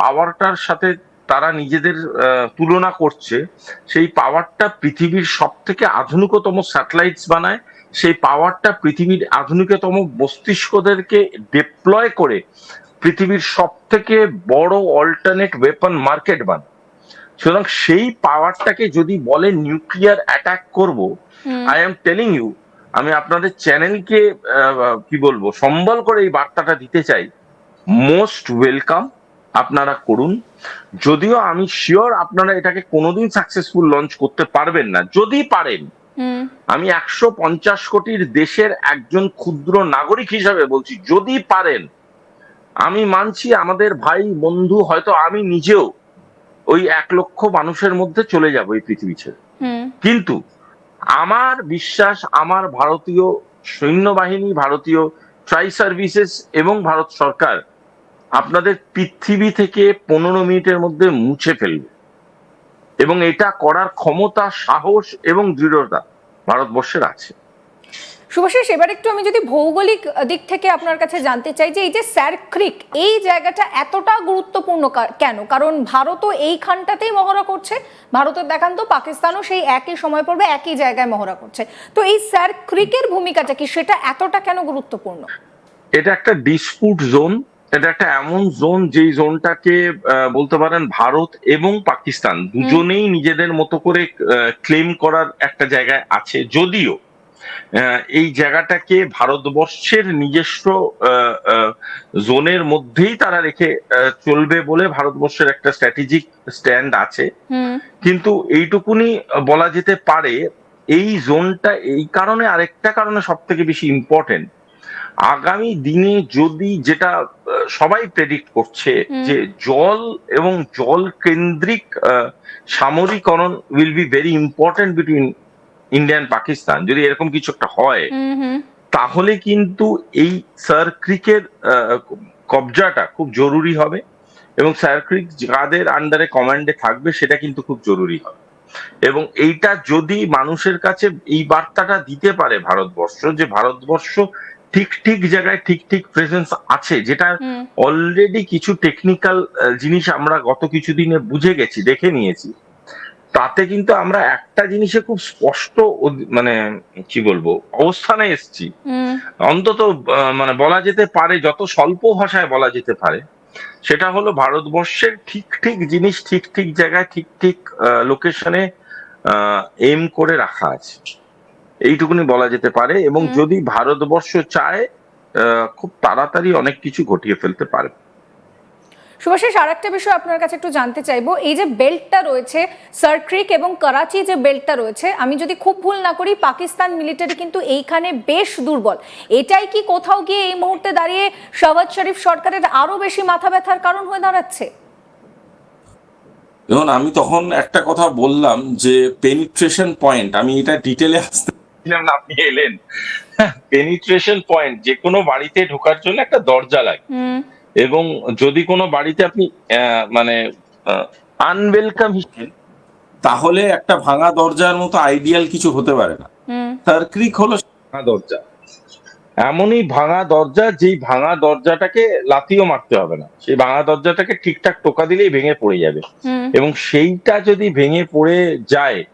পাওয়ারটার সাথে তারা নিজেদের তুলনা করছে সেই পাওয়ারটা পৃথিবীর সব থেকে আধুনিকতম স্যাটেলাইটস বানায় সেই পাওয়ারটা পৃথিবীর আধুনিকতম মস্তিষ্কদেরকে ডিপ্লয় করে পৃথিবীর সব থেকে বড় অল্টারনেট ওয়েপন মার্কেট বানায়। সুতরাং সেই পাওয়ারটাকে যদি বলে নিউক্লিয়ার অ্যাটাক করব আই এম টেলিং ইউ আমি আপনাদের চ্যানেলকে কি বলব সম্বল করে এই বার্তাটা দিতে চাই মোস্ট ওয়েলকাম আপনারা করুন। যদিও আমি শিওর আপনারা এটাকে কোনোদিন সাকসেসফুল লঞ্চ করতে পারবেন না। যদি পারেন আমি একশো পঞ্চাশ কোটির দেশের একজন ক্ষুদ্র নাগরিক হিসাবে বলছি যদি পারেন আমি মানছি আমাদের ভাই বন্ধু হয়তো আমি নিজেও ওই এক লক্ষ মানুষের মধ্যে চলে যাব এই পৃথিবী ছেড়ে। কিন্তু আমার বিশ্বাস আমার ভারতীয় সৈন্যবাহিনী ভারতীয় ট্রাই সার্ভিসেস এবং ভারত সরকার আপনাদের পৃথিবী থেকে পনেরো মিনিটের মধ্যে মুছে ফেলবে। এবং এটা করার ক্ষমতা সাহস এবং দৃঢ়তা ভারতবর্ষের আছে। শুভাশিস এবার একটু আমি যদি ভৌগোলিক দিক থেকে আপনার কাছে জানতে চাই যে এই যে স্যার ক্রিক এই জায়গাটা এতটা গুরুত্বপূর্ণ কেন? কারণ ভারতও এইখানটাতেই মহড়া করছে ভারতের দেখান তো পাকিস্তানও সেই একই সময় পড়বে একই জায়গায় মহড়া করছে। তো এই স্যার ক্রিকের ভূমিকাটা কি সেটা এতটা কেন গুরুত্বপূর্ণ? এটা একটা ডিসপুট জোন এটা একটা এমন জোন যেই জোনটাকে বলতে পারেন ভারত এবং পাকিস্তান দুজনেই নিজেদের মতো করে ক্লেম করার একটা জায়গায় আছে। যদিও এই জায়গাটাকে ভারতবর্ষের নিজস্ব জোনের মধ্যেই তারা রেখে চলবে বলে ভারতবর্ষের একটা স্ট্র্যাটেজিক স্ট্যান্ড আছে। কিন্তু এইটুকুনি বলা যেতে পারে এই জোনটা এই কারণে আরেকটা কারণে সব থেকে বেশি ইম্পর্টেন্ট আগামী দিনে যদি যেটা সবাই প্রেডিক্ট করছে যে জল এবং জল কেন্দ্রিক সামরিকরণ will be very important between India and Pakistan যদি এরকম কিছু একটা হয় তাহলে কিন্তু এই সার ক্রিকের কবজাটা খুব জরুরি হবে এবং সার ক্রিক যাদের আন্ডারে কমান্ডে থাকবে সেটা কিন্তু খুব জরুরি হবে। এবং এইটা যদি মানুষের কাছে এই বার্তাটা দিতে পারে ভারতবর্ষ যে ভারতবর্ষ ঠিক ঠিক জায়গায় ঠিক ঠিক প্রেজেন্স আছে যেটা অলরেডি কিছু টেকনিক্যাল জিনিস আমরা গত কিছুদিনে বুঝে গেছি দেখে নিয়েছি। তাতে কিন্তু আমরা একটা জিনিসে খুব স্পষ্ট মানে কি বলব অবস্থানে এসছি। অন্তত মানে বলা যেতে পারে যত স্বল্প ভাষায় বলা যেতে পারে সেটা হলো ভারতবর্ষের ঠিক ঠিক জিনিস ঠিক ঠিক জায়গায় ঠিক ঠিক লোকেশনে এম করে রাখা আছে। এইটুকুনি বলা যেতে পারে এবং যদি ভারতবর্ষ চায় খুব তাড়াতাড়ি অনেক কিছু ঘটিয়ে ফেলতে পারে। শুভাশিস আর একটা বিষয় আপনার কাছে একটু জানতে চাইব। এই যে বেল্টটা রয়েছে সার্ক্রিক এবং করাচি যে বেল্টটা রয়েছে আমি যদি খুব ভুল না করি পাকিস্তান মিলিটারি কিন্তু এইখানে বেশ দুর্বল। এটাই কি কোথাও গিয়ে এই মুহূর্তে দাঁড়িয়ে শাহবাজ শরীফ সরকারের আরও বেশি মাথা ব্যথার কারণ হয়ে দাঁড়াচ্ছে? দেখুন আমি তখন একটা কথা বললাম যে পেনিট্রেশন পয়েন্ট আমি এটা ডিটেলে আসতে ছিলাম না আপনি এলেন। পেনিট্রেশন পয়েন্ট যে কোনো বাড়িতে ঢোকার জন্য একটা দরজা লাগে। এবং যদি কোনো বাড়িতে আপনি মানে আনওয়েলকাম হিসেবে তাহলে একটা ভাঙা দরজার মতো আইডিয়াল কিছু হতে পারে না। হুম। তার ক্রিক হলো ভাঙা দরজা। এমনই ভাঙা দরজা যেই ভাঙা দরজাটাকে লাথিও মারতে হবে না। সেই ভাঙা দরজাটাকে ঠিকঠাক টোকা দিলেই ভেঙে পড়ে যাবে। এবং সেইটা যদি ভেঙে পড়ে যায়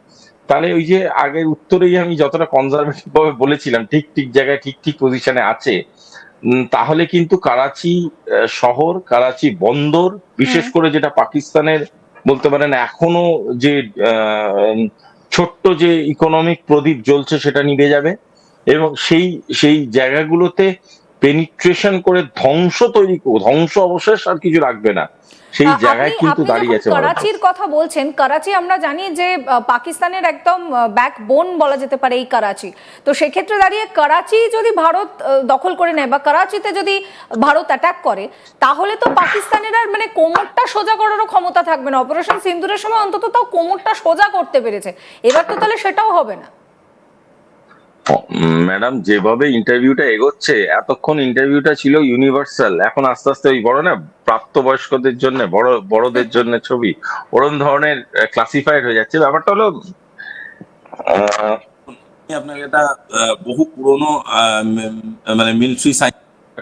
তাহলে ওই যে আগের উত্তরেই আমি যতটা কনজারভেটিভ ভাবে বলেছিলাম ঠিক ঠিক জায়গায় ঠিক ঠিক পজিশনে আছে তাহলে কিন্তু করাচি শহর করাচি বন্দর বিশেষ করে যেটা পাকিস্তানের বলতে পারেন এখনও যে ছোট্ট যে ইকোনমিক প্রদীপ জ্বলছে সেটা নিভে যাবে এবং সেই সেই জায়গাগুলোতে পেনিট্রেশন করে ধ্বংস তৈরি ধ্বংস অবশেষ আর কিছু রাখবে না। সেই জায়গায় কিন্তু দাঁড়িয়ে আছে করাচির কথা বলছেন করাচি আমরা জানি যে পাকিস্তানের একদম ব্যাকবোন বলা যেতে পারে এই করাচি। তো সেক্ষেত্রে দাঁড়িয়ে করাচি যদি ভারত দখল করে নেয় বা করাচিতে যদি ভারত অ্যাটাক করে তাহলে তো পাকিস্তানের আর মানে কোমরটা সোজা করারও ক্ষমতা থাকবে না। অপারেশন সিন্দুরের সময় অন্তত তাও কোমরটা সোজা করতে পেরেছে। এবার তো তাহলে সেটাও হবে না। ম্যাডাম যেভাবে ইন্টারভিউটা এগোচ্ছে এতক্ষণ ইন্টারভিউটা ছিল ইউনিভার্সাল এখন আস্তে আস্তে ওই বড় না প্রাপ্তবয়স্কদের জন্য বড় বড়দের জন্য ছবি ওরম ধরনের ক্লাসিফাইড হয়ে যাচ্ছে। ব্যাপারটা হলো আহ, আমি আপনাকে আহ, বহু পুরনো আহ, মানে মিলিটারি সাইন্স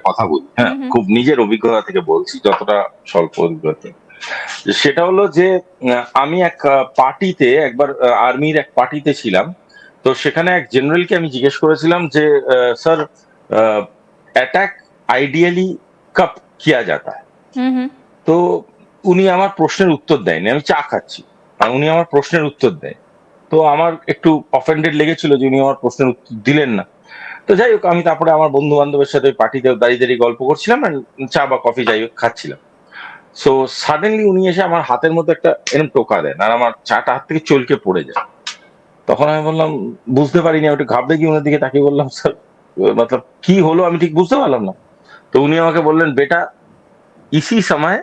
কথা বলি। হ্যাঁ। খুব নিজের অভিজ্ঞতা থেকে বলছি যতটা স্বল্প অভিজ্ঞতা। সেটা হলো যে আমি এক পার্টিতে একবার আর্মির এক পার্টিতে ছিলাম। তো সেখানে এক জেনারেলকে আমি জিজ্ঞেস করেছিলাম যে স্যার অ্যাটাক আইডিয়ালি কব কিয়া যাতা তো উনি আমার প্রশ্নের উত্তর দেয়নি আমি চা খাচ্ছি। আর উনি আমার প্রশ্নের উত্তর দেয়। তো আমার একটু অফেন্ডেড লেগেছিল যে উনি আমার প্রশ্নের উত্তর দিলেন না। তো যাই হোক আমি তারপরে আমার বন্ধু বান্ধবের সাথে পার্টিতে দাঁড়িয়ে দাঁড়িয়ে গল্প করছিলাম আর চা বা কফি যাই হোক খাচ্ছিলাম। সো সাডেনলি উনি এসে আমার হাতের মধ্যে একটা এরকম টোকা দেন আর আমার চাটা হাত থেকে চলকে পড়ে যায়। তখন আমি বললাম বুঝতে পারিনি আমি একটু ঘাবড়ে গিয়ে ওনার দিকে তাকিয়ে বললাম স্যার মতলব কি হলো আমি ঠিক বুঝতে পারলাম না। তো উনি আমাকে বললেন বেটা ইসি সময়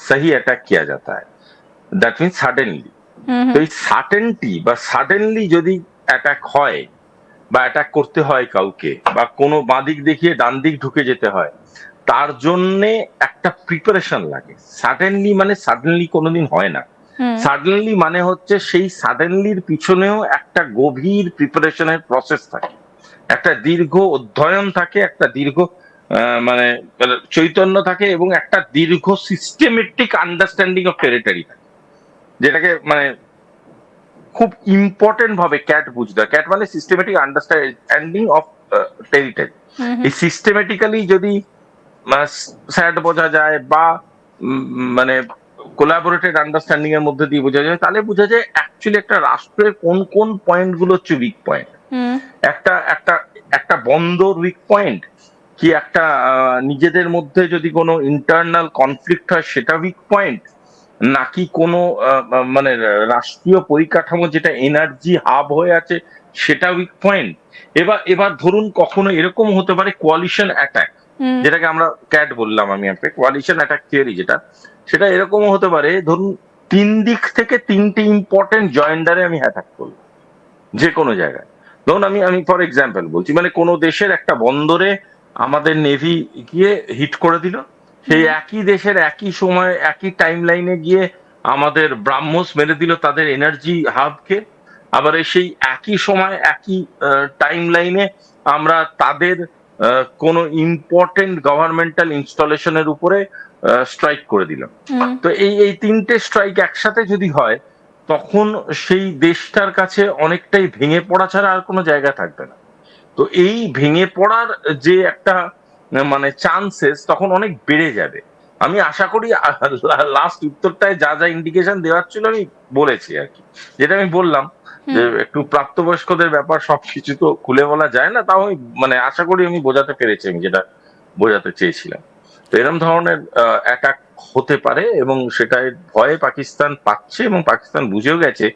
সহি অ্যাটাক কিয়া যাতা है দ্যাট মিনস সাডেনলি তো এই সার্টেনটি বা সাডেনলি যদি অ্যাটাক হয় বা অ্যাটাক করতে হয় কাউকে বা কোনো বাঁদিক দেখিয়ে ডান দিক ঢুকে যেতে হয় তার জন্যে একটা প্রিপারেশন লাগে। সাডেনলি মানে সাডেনলি কোনোদিন হয় না। সাডেনলি মানে হচ্ছে সেই সাডেনলির পিছনেও একটা গভীর প্রিপারেশনের প্রসেস থাকে। একটা দীর্ঘ অধ্যয়ন থাকে একটা দীর্ঘ মানে চৈতন্য থাকে এবং একটা দীর্ঘ সিস্টেমেটিক আন্ডারস্ট্যান্ডিং অফ টেরিটরি থাকে। যেটাকে মানে খুব ইম্পর্টেন্ট ভাবে ক্যাট বুঝতে হয়। ক্যাট মানে সিস্টেমেটিক আন্ডারস্ট্যান্ডিং অফ টেরিটরি এই সিস্টেমেটিক্যালি যদি স্যাড বোঝা যায় বা মানে কোলাবোরেটেড আন্ডারস্ট্যান্ডিং এর মধ্যে দিয়ে বোঝা যায়। তাহলে বোঝা যায় অ্যাকচুয়ালি একটা রাষ্ট্রের কোন কোন পয়েন্টগুলো হচ্ছে উইক পয়েন্ট একটা একটা একটা বন্দর উইক পয়েন্ট কি একটা নিজেদের মধ্যে যদি কোনো ইন্টারনাল কনফ্লিক্ট হয় সেটা উইক পয়েন্ট নাকি কোনো মানে রাষ্ট্রীয় পরিকাঠামো যেটা এনার্জি হাব হয়ে আছে সেটা উইক পয়েন্ট এবার এবার ধরুন কখনো এরকম হতে পারে কোয়ালিশন অ্যাটাক যেটাকে আমরা ক্যাট বললাম আমি একটা কোয়ালিশন অ্যাটাক থিওরি যেটা সেটা এরকমও হতে পারে ধরুন তিন দিক থেকে তিনটে ইম্পর্টেন্ট জয়েন্ডারে আমি অ্যাটাক করলাম যে কোনো জায়গায়। ধরুন আমি আমি ফর এক্সাম্পল বলছি মানে কোনো দেশের একটা বন্দরে আমাদের নেভি গিয়ে হিট করে দিল সেই একই দেশের একই সময় একই টাইম লাইনে গিয়ে আমাদের ব্রাহ্মস মেরে দিল তাদের এনার্জি হাবকে আবার সেই একই সময় একই টাইম লাইনে আমরা তাদের কোনো ইম্পর্টেন্ট গভর্নমেন্টাল ইনস্টলেশনের উপরে স্ট্রাইক করে দিলাম। তো এই এই তিনটে স্ট্রাইক একসাথে যদি হয় তখন সেই দেশটার কাছে অনেকটাই ভেঙে পড়া ছাড়া আর কোনো জায়গা থাকবে না। তো এই ভেঙে পড়ার যে একটা মানে চান্সেস তখন অনেক বেড়ে যাবে। আমি আশা করি লাস্ট উত্তরটায় যা যা ইন্ডিকেশন দেওয়ার ছিল আমি বলেছি আর কি। যেটা আমি বললাম যে একটু প্রাপ্তবয়স্কদের ব্যাপার সবকিছু তো খুলে বলা যায় না তাও আমি মানে আশা করি আমি বোঝাতে পেরেছি আমি যেটা বোঝাতে চেয়েছিলাম। তো এরকম ধরনের অ্যাটাক হতে পারে এবং সেটার ভয়ে পাকিস্তান পাচ্ছে এবং পাকিস্তান বুঝেও গেছে